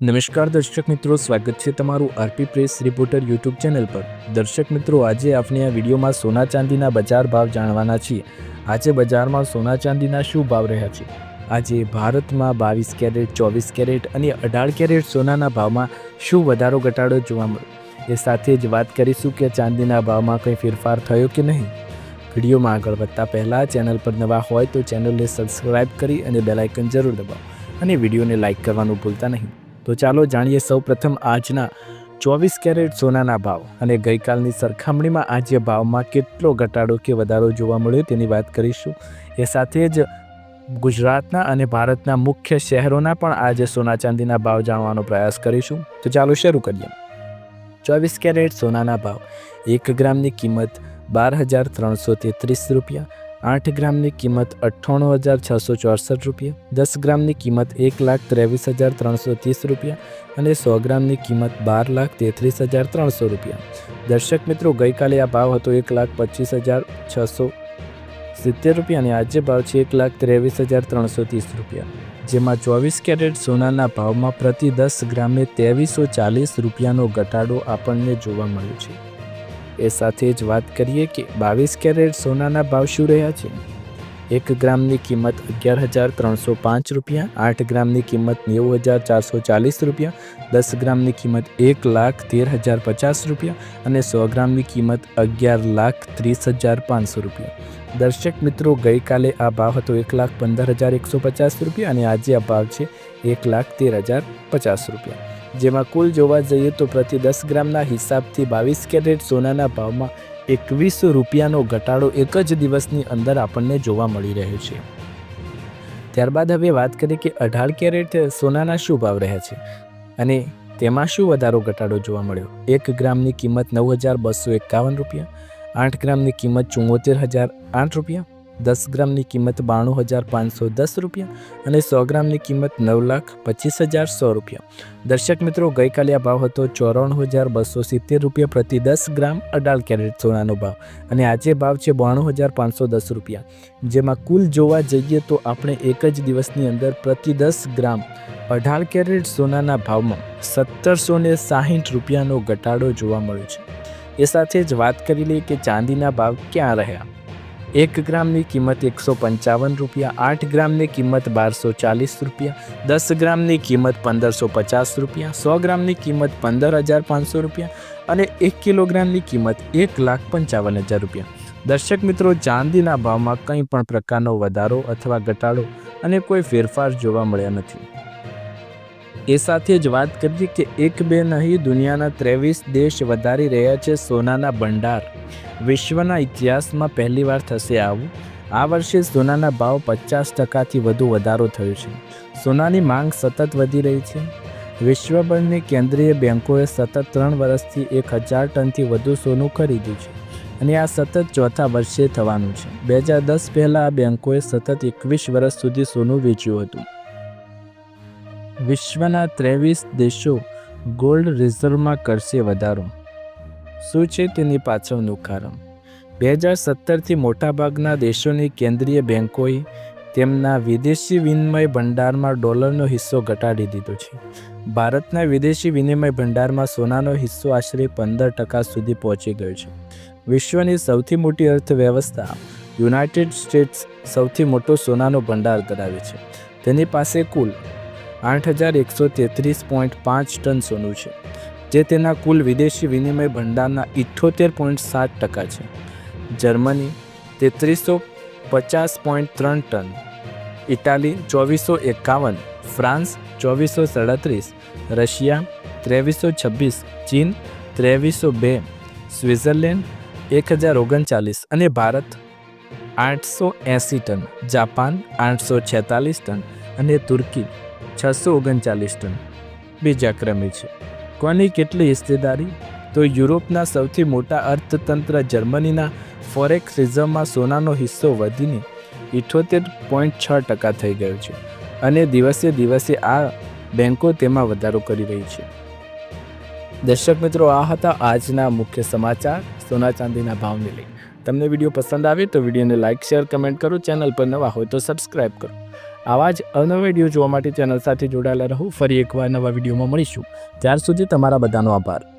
નમસ્કાર દર્શક મિત્રો, સ્વાગત છે તમારું RP press reporter YouTube channel પર. દર્શક મિત્રો, આજે આપણે આ વિડીયોમાં સોના ચાંદીના બજાર ભાવ જાણવાના છીએ. આજે બજારમાં સોના ચાંદીના શું ભાવ રહ્યા છે? આજે ભારતમાં બાવીસ કેરેટ, ચોવીસ કેરેટ અને અઢાર કેરેટ સોનાના ભાવમાં શું વધારો ઘટાડો જોવા મળ્યો? એ સાથે જ વાત કરીશું કે ચાંદીના ભાવમાં કંઈ ફેરફાર થયો કે નહીં? વિડીયોમાં આગળ વધતા પહેલાં ચેનલ પર નવા હોય તો ચેનલને સબસ્ક્રાઇબ કરી અને બેલાઇકન જરૂર દબાવો અને વિડીયોને લાઇક કરવાનું ભૂલતા નહીં. તો ચાલો જાણીએ સૌ પ્રથમ આજના ચોવીસ કેરેટ સોનાના ભાવ અને ગઈકાલની સરખામણીમાં આજે ભાવમાં કેટલો ઘટાડો કે વધારો જોવા મળ્યો તેની વાત કરીશું. એ સાથે જ ગુજરાતના અને ભારતના મુખ્ય શહેરોના પણ આજે સોના ચાંદીના ભાવ જાણવાનો પ્રયાસ કરીશું. તો ચાલો શરૂ કરીએ. ચોવીસ કેરેટ સોનાના ભાવ એક ગ્રામની કિંમત બાર હજાર ત્રણસો તેત્રીસ રૂપિયા આઠ ગ્રામની કિંમત અઠ્ઠાણું હજાર છસો ચોસઠ રૂપિયા, દસ ગ્રામની કિંમત એક લાખ ત્રેવીસ હજાર ત્રણસો ત્રીસ રૂપિયા અને સો ગ્રામની કિંમત બાર લાખ તેત્રીસ હજાર ત્રણસો રૂપિયા. દર્શક મિત્રો, ગઈકાલે આ ભાવ હતો એક લાખ પચીસ હજાર છસો સિત્તેર રૂપિયા અને આજે ભાવ છે એક લાખ ત્રેવીસ હજાર ત્રણસો ત્રીસ રૂપિયા. જેમાં ચોવીસ કેરેટ સોનાના ભાવમાં પ્રતિ દસ ગ્રામે ત્રેવીસો ચાલીસ રૂપિયાનો ઘટાડો આપણને જોવા મળ્યો છે. એ સાથે જ વાત કરીએ કે બાવીસ કેરેટ સોનાના ભાવ શું રહ્યા છે? એક ગ્રામની કિંમત અગિયાર હજાર ત્રણસો પાંચ રૂપિયા, આઠ ગ્રામની કિંમત નેવું હજાર ચારસો ચાલીસ રૂપિયા, દસ ગ્રામની કિંમત એક લાખ તેર હજાર પચાસ રૂપિયા અને સો ગ્રામની કિંમત અગિયાર લાખ ત્રીસ હજાર પાંચસો રૂપિયા. દર્શક મિત્રો, ગઈકાલે આ ભાવ હતો એક લાખ પંદર હજાર એકસો પચાસ રૂપિયા અને આજે આ ભાવ છે એક લાખ તેર હજાર પચાસ રૂપિયા. જેમાં કુલ જોવા જઈએ તો પ્રતિ દસ ગ્રામના હિસાબથી બાવીસ કેરેટ સોનાના ભાવમાં એકવીસો રૂપિયાનો ઘટાડો એક જ દિવસની અંદર આપણને જોવા મળી રહ્યો છે. ત્યારબાદ હવે વાત કરીએ કે અઢાર કેરેટ સોનાના શું ભાવ રહ્યા છે અને તેમાં શું વધારો ઘટાડો જોવા મળ્યો? એક ગ્રામની કિંમત નવ હજાર બસો એકાવન રૂપિયા આઠ ગ્રામની કિંમત ચુંમોતેર હજાર આઠ રૂપિયા, દસ ગ્રામની કિંમત બાણું હજાર પાંચસો દસ રૂપિયા અને સો ગ્રામની કિંમત નવ લાખ પચીસ હજાર સો રૂપિયા. દર્શક મિત્રો, ગઈકાલે આ ભાવ હતો ચોરાણું હજાર બસો સિત્તેર રૂપિયા પ્રતિ દસ ગ્રામ અઢાર કેરેટ સોનાનો ભાવ અને આજે ભાવ છે બાણું હજાર પાંચસો દસ રૂપિયા. જેમાં કુલ જોવા જઈએ તો આપણે એક જ દિવસની અંદર પ્રતિ દસ ગ્રામ અઢાર કેરેટ સોનાના ભાવમાં સત્તરસો ને સાહીઠ રૂપિયાનો ઘટાડો જોવા મળ્યો છે. એ સાથે જ વાત કરી લઈએ કે ચાંદીના ભાવ ક્યાં રહ્યા. એક ગ્રામની કિંમત એકસો પંચાવન રૂપિયા, આઠ ગ્રામની કિંમત બારસો ચાલીસ રૂપિયા, દસ ગ્રામની કિંમત પંદરસો પચાસ રૂપિયા, સો ગ્રામની કિંમત પંદર હજાર પાંચસો રૂપિયા અને એક કિલોગ્રામની કિંમત એક લાખ પંચાવન હજાર રૂપિયા. દર્શક મિત્રો, ચાંદીના ભાવમાં કંઈ પણ પ્રકારનો વધારો અથવા ઘટાડો અને કોઈ ફેરફાર જોવા મળ્યા નથી. એ સાથે જ વાત કરીએ કે એક બે નહીં, દુનિયાના ત્રેવીસ દેશ વધારી રહ્યા છે સોનાના ભંડાર. વિશ્વના ઇતિહાસમાં પહેલીવાર થશે આવું. આ વર્ષે સોનાના ભાવ પચાસ ટકાથી વધુ વધારો થયો છે. સોનાની માંગ સતત વધી રહી છે. વિશ્વભરની કેન્દ્રીય બેન્કોએ સતત ત્રણ વર્ષથી એક હજાર ટનથી વધુ સોનું ખરીદ્યું છે અને આ સતત ચોથા વર્ષે થવાનું છે. બે હજાર દસ પહેલાં આ બેન્કોએ સતત એકવીસ વર્ષ સુધી સોનું વેચ્યું હતું. વિશ્વના ત્રેવીસ દેશો ગોલ્ડ રિઝર્વમાં કરશે વધારો. શું છે તેની પાછળનું કારણ? બે હજાર સત્તરથી મોટાભાગના દેશોની કેન્દ્રીય બેન્કોએ તેમના વિદેશી વિનિમય ભંડારમાં ડોલરનો હિસ્સો ઘટાડી દીધો છે. ભારતના વિદેશી વિનિમય ભંડારમાં સોનાનો હિસ્સો આશરે પંદર ટકા સુધી પહોંચી ગયો છે. વિશ્વની સૌથી મોટી અર્થવ્યવસ્થા યુનાઇટેડ સ્ટેટ્સ સૌથી મોટો સોનાનો ભંડાર ધરાવે છે. તેની પાસે કુલ આઠ હજાર એકસો તેત્રીસ પોઈન્ટ પાંચ ટન સોનું છે, જે તેના કુલ વિદેશી વિનિમય ભંડારના ઇઠ્ઠોતેર પોઈન્ટ સાત ટકા છે. જર્મની તેત્રીસો પચાસ પોઈન્ટ ત્રણ ટન, ઇટાલી ચોવીસો એકાવન, ફ્રાન્સ ચોવીસો સાડત્રીસ, રશિયા ત્રેવીસો છવ્વીસ, ચીન ત્રેવીસો બે, સ્વિટ્ઝરલેન્ડ એક હજાર ઓગણચાલીસ અને ભારત આઠસો એંસી ટન, જાપાન આઠસો છેતાલીસ ટન અને તુર્કી છસો ઓગણચાલીસ ટન. બીજા ક્રમે છે. કોની કેટલી હિસ્સેદારી? તો યુરોપના સૌથી મોટા અર્થતંત્ર જર્મનીના ફોરેક્સ રિઝર્વમાં સોનાનો હિસ્સો વધીને ઇઠોતેર પોઈન્ટ છ ટકા થઈ ગયો છે અને દિવસે દિવસે આ બેન્કો તેમાં વધારો કરી રહી છે. દર્શક મિત્રો, આ હતા આજના મુખ્ય સમાચાર સોના ચાંદીના ભાવને લઈ. તમને વીડિયો પસંદ આવે તો વિડીયોને લાઇક, શેર, કમેન્ટ કરો. ચેનલ પર નવા હોય તો સબસ્ક્રાઈબ કરો. આવા જ અનવા વીડિયો જોવા માટે ચેનલ સાથે જોડાયેલા રહો. ફરી એકવાર નવા વિડીયોમાં મળીશું. ત્યાર સુધી તમારા બધાનો આભાર.